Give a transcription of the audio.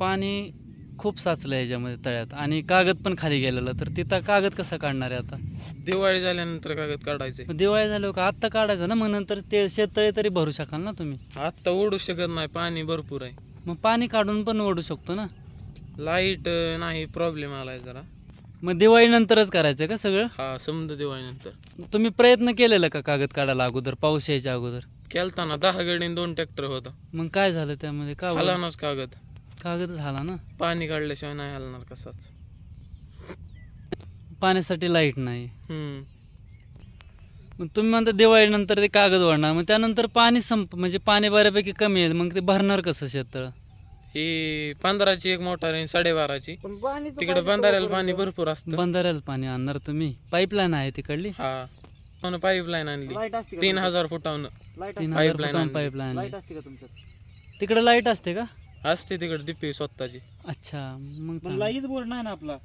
पाणी खूप साचलं ह्याच्यामध्ये तळ्यात आणि कागद पण खाली गेलेला. तर तिथं कागद कसा काढणार आहे आता? दिवाळी झाल्यानंतर कागद काढायचे. मग दिवाळी झाल्यावर का आत्ता काढायचं ना? मग नंतर ते शेततळे तरी भरू शकाल ना तुम्ही? आत्ता ओढू शकत नाही पाणी भरपूर आहे. मग पाणी काढून पण ओढू शकतो ना? लाइट नाही प्रॉब्लेम आलाय जरा. मग दिवाळीनंतरच करायचं का सगळं? हा समजा दिवाळीनंतर तुम्ही प्रयत्न केलेला का कागद काढायला अगोदर पाऊस यायच्या अगोदर? केलताना दहा गडीन दोन ट्रॅक्टर होता. मग काय झालं त्यामध्ये? का बरं? हलानाच कागद. कागद झाला ना? पाणी काढल्याशिवाय नाही हलणार कसाच. पाण्यासाठी लाइट नाही. हम्म. मग तुम्ही म्हणता दिवाळीनंतर ते कागद वाढणार मग त्यानंतर पाणी संप म्हणजे पाणी बऱ्यापैकी कमी आहे मग ते भरणार कसं शेततळ? ही पंधराची एक मोटार आहे साडेबाराची. तिकडे बंधाऱ्याला पाणी भरपूर असतं. बंधाऱ्याला पाणी आणणार तुम्ही? पाईपलाईन आहे तिकडली? हा. पण पाईपलाईन आणली. तीन हजार फुटावनं. तीन हजार फुटावून आणली. पाईपलाईन असते का तुमच्यात? तिकडे लाइट असते का? असते तिकडे दिपी स्वतःची अच्छा मग. लाईच बोर नाही ना आपला